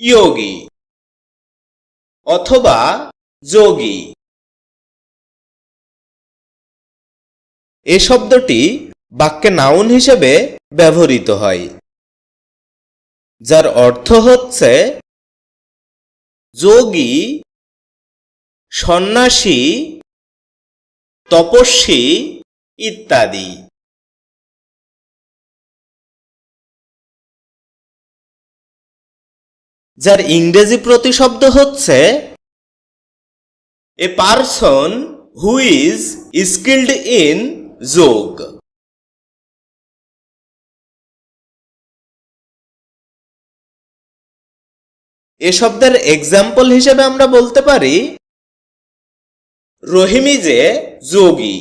Yogi অথবা যোগী। এ শব্দটি বাক্যে নাউন হিসেবে ব্যবহৃত হয়, যার অর্থ হচ্ছে যোগী, সন্ন্যাসী, তপস্বী ইত্যাদি। যার ইংরেজি প্রতিশব্দ হচ্ছে a person who is skilled in যোগ। এ শব্দের এক্সাম্পল হিসেবে আমরা বলতে পারি রহিম এ যোগী।